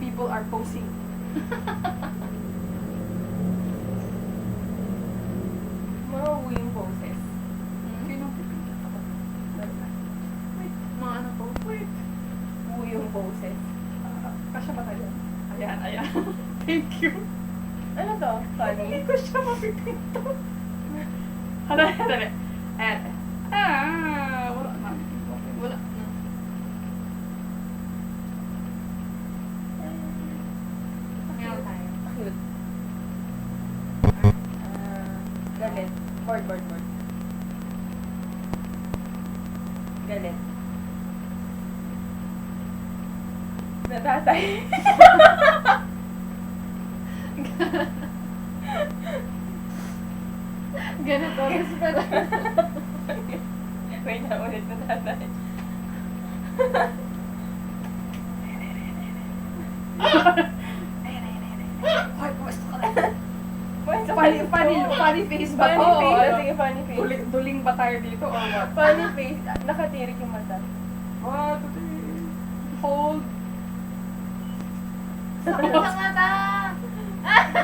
people are posing. Mauwi yung poses. Sino pipindot ako? Wait, mga ano po? Wait. Uwi yung poses. Ah, kasya ba tayo? Ayan, ayan. Thank you. Ano to? Hindi Funny? ko siya mapipinto. Hala, dali. Ayan. Ah, wala. Wala Natatay. Ganito. Kasi pala. Wait na ulit natatay. Hoy, kumusta ka na? Sa Funny, funny, funny face ba to? Funny face. Ah, Sige, funny face. Duling, duling ba tayo dito or what? Funny face. Nakatirik yung mata. What? Hold. Sakit na mata! Wala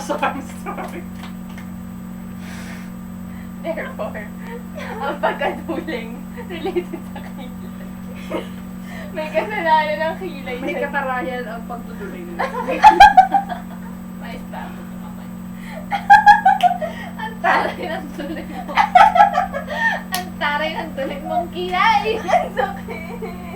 sa arms. Sorry. Therefore, ang pagkaduling related sa kilay. May kasalanan ng kilay. May katarayan ang pagtutuloy nila. May stabo sa kamay. Ang taray ng tuloy mo. Ang taray ng tuloy mong kilay. Ang sakit.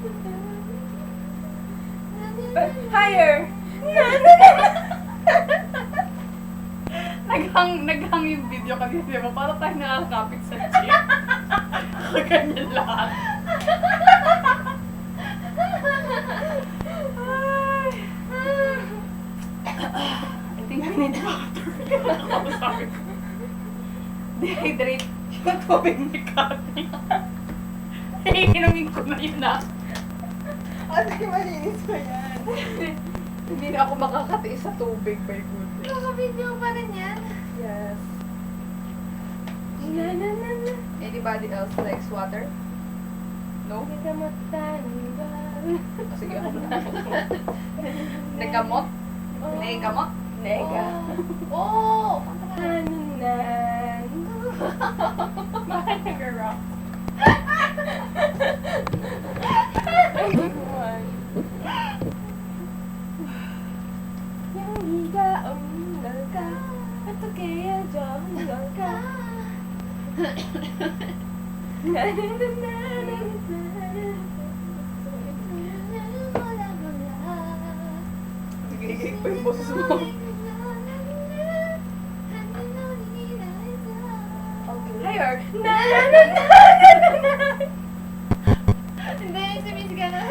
na! Naghang, naghang yung video kanina, di ba? Para tayo nakakapit sa chair. Ganyan lahat. I think we need water. Ako sabi. Dehydrate yung tubig ni Kati. Eh, inumin ko na yun ah. Ate, malinis pa yan. Hindi na ako makakatiis sa tubig, my goodness. Naka-video pa rin yan. Yes. Na na na na. Anybody else likes water? No? Hindi ka matanggal. O, sige, ako na. Nagamot? Nagamot? Nega. Ka na. Hanunan. Bakit nag-rock? Na na na na na na. Nagigig pa yung boses mo. Higher. Na na na na na na na. Hindi, si Miss ka na.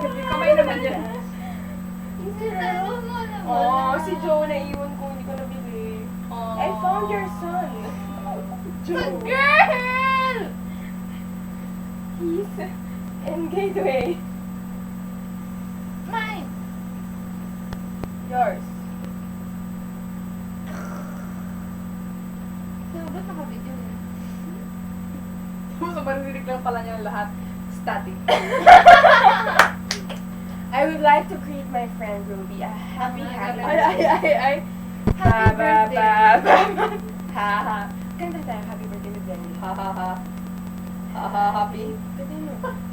Yung kamay naman yan. Oh, si Joe naiwan ko, found your son. The girl! He's in Gateway. Mine. Yours. So, ba't nakabigyo yun? So, maririnig lang pala niya lahat. Static. I would like to greet my friend Ruby. A happy, happy. I, I, I, I Happy birthday. Ha, ha. Happy birthday with. Ha ha ha. Ha ha happy.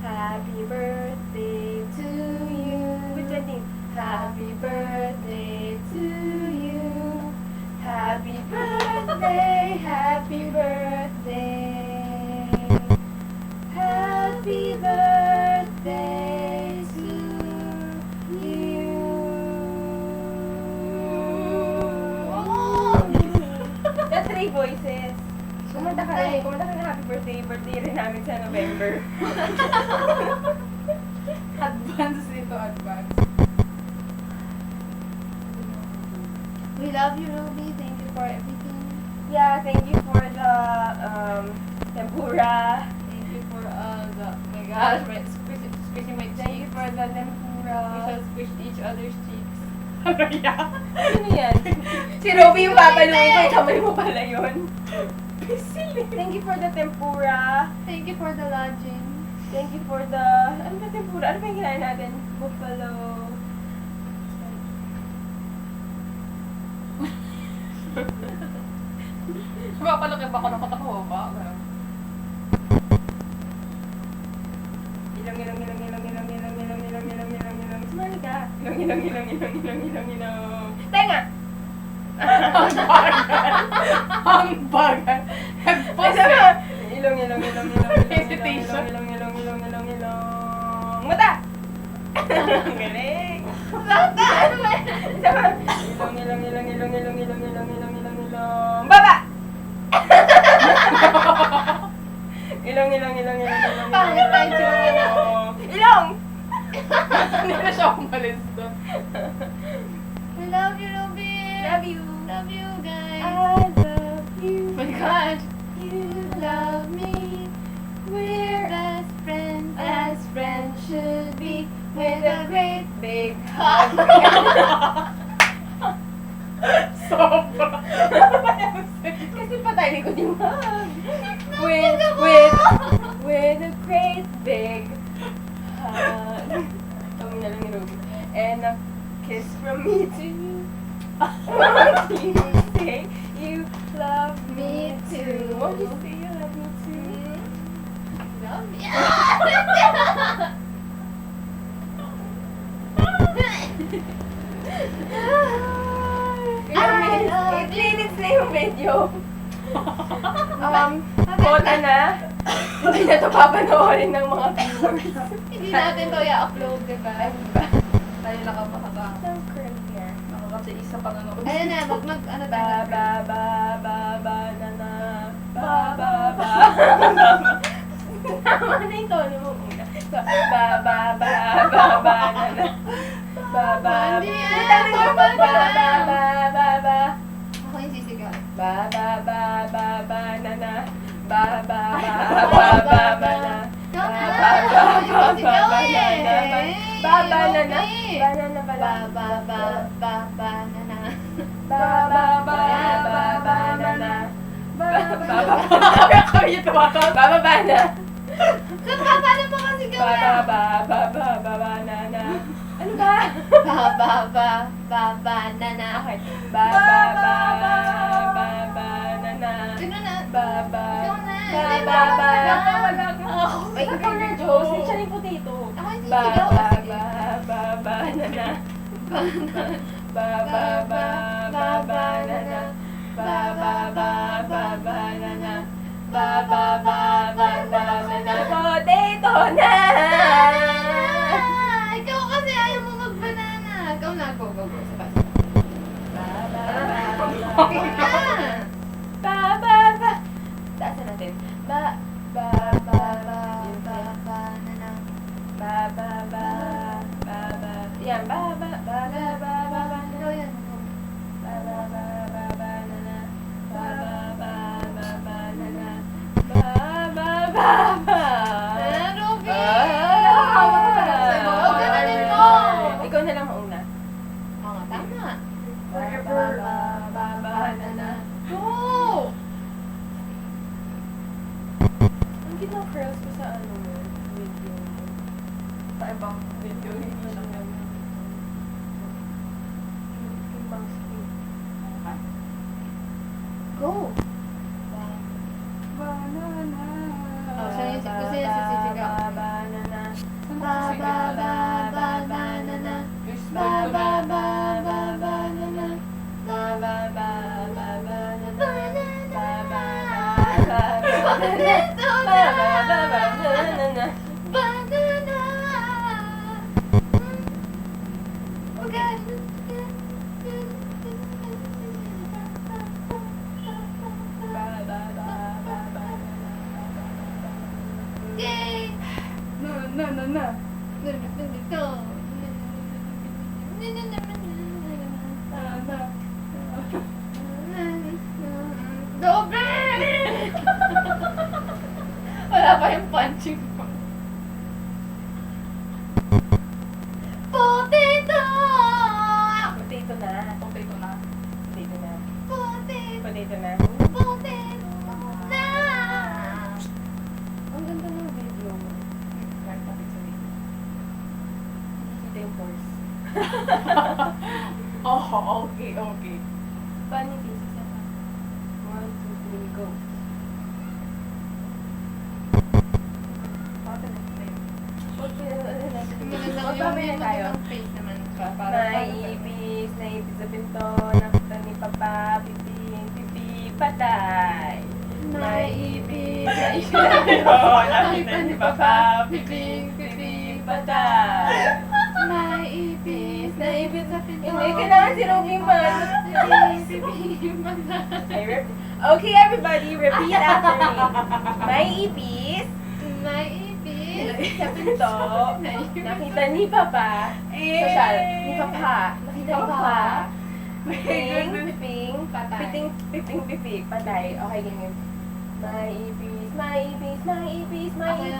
Happy birthday to you. With Jenny. Happy birthday to you. Happy birthday, happy birthday. Happy birthday The voices. Kumanta ka rin. Kumanta ka ng happy birthday. Birthday rin namin sa November. Advance dito, advance. We love you, Ruby. Thank you for everything. Yeah, thank you for the um, tempura. Thank you for all the... Oh my gosh, my squishing my Thank you for the We tempura. shall squish each other's cheeks. Ano yan? Si Ruby yung papaluin ko. Kamay mo pala yun. Thank you for the tempura. Thank you for the lodging. Thank you for the... Ano ba tempura? Ano ba yung kinain natin? Buffalo. Mapalaki ba ako ng katak ko ba? Ganun. Ilong, ilong, ilong, ilong, Inom, inom, inom, inom, inom, inom, inom. Tenga! Ang bagal! Ang bagal! Pause na! Ilong, ilong, ilong, ilong, Hesitation. ilong, ilong, ilong, ilong, ilong, ilong, ilong, mata! Ang galing! With a great big hug. Sobra. Kasi patay likod yung hug. With, With, with, with a great big hug. Tawag na lang ni Ruby. And a kiss from me to you. Won't you say you love me too? Won't you say you love me too? Love you. yung video. Um, quota na. Hindi na ito papanoorin ng mga viewers. Hindi natin to i-upload, di ba? Ay, ba? Tayo lang ka makaka... Some curl here. Nakakasi isa pa nanood. Ayun na, mag, mag, ano Ba, ba, ba, ba, ba, na, na. Ba, ba, ba, ba. Tama na yung tono mo una. So, ba, ba, ba, ba, ba, na, na. Ba, ba, Hindi yan. Wait, tama yun. Normal Ba, ka ba, lang. ba, ba, ba. Ba, ba, ba, ba, ba, na, na. Ba, ba, ba, ba, ba, ba, na. Ba, na. ba, ba, ba, ba, ba, eh. na, na. Ba, ba, na, na. Okay. Ba, na, na, ba, Ba, na. ba, ba, ba, ba, na, na. Ba, ba, ba, ba, ba, na, na. Ba, ba, ba, Kami yung tumakas. ba, ba, ba, na. Ka? Paano pa kasi Ba, gawa? ba, ba, ba, ba, ba, ba, na, na. Ano ba? Ba, ba, ba, ba, ba, na, na. Okay. Ba, ba, ba, ba, Ay, ikaw na, Diyos. Siya yung potato. Ako yung Ba, sisigaw. ba, ba, ba, ba, na, na. Ba, na. Ba, ba, ba, ba, ba, na, na. Ba, ba, ba, ba, ba, na, na. Ba, ba, ba, ba, ba, na, na. Potato na! Ah, Ikaw kasi ayaw mo mag-banana. Ikaw na. Go, go, go. Sabay. Ba, ba, ba, ba. Ba, Go! Punching. Potato! Potato na. Potato na. Potato na. Potato! Potato na. Potato na! Ang ganda ng video mo. Nagtapit sa video. Hindi kita yung pores. Oh, okay, okay. Paano yung pieces na? One, two, three, go. Bakit nag-play? Magpapay na tayo. Naibis, naibis sa pinto, nakita ni Papa, piping, pipi, patay. Naibis, naibis sa pinto, nakita ni Papa, piping, pipi, patay. Naipis, naipis sa pinto. Hindi, kailangan si Robin pa. Naipis, naipis, naipis. I rep- Okay, everybody, repeat after me. Naibis, Naipis. Sa pinto, nakita ni Papa, Eh! social, ni Papa, nakita ni Papa, My piping, piping, Patay. Piting, piping, pipi, patay. Okay, ganyan. Maipis, maipis, maipis, maipis.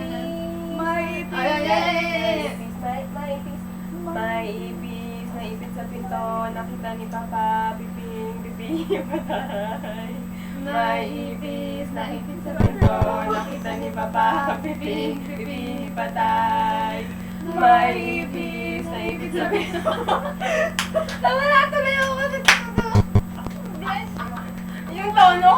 Maipis. Ay, ay, ay, ay, ay. Maipis, mai- maipis. Maipis, naipit sa pinto, nakita ni Papa, piping, pipi, patay. Maipis, naipit sa pinto, nakita ni Papa, piping, pipi, patay. Maipis, naipit sa pinto. Nawala tuloy ako. Bless Yung tono!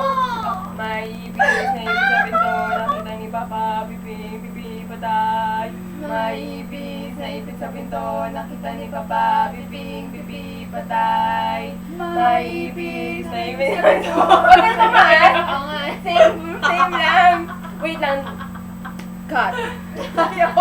Maibis na ibig sa pinto, nakita ni Papa, pipi, pipi, patay. Maibis na ibig sa pinto, nakita ni Papa, piping, pipi, patay. Maibis na ibig sa pinto. Huwag na naman! Oo nga. Same, same lang. Wait lang. Cut.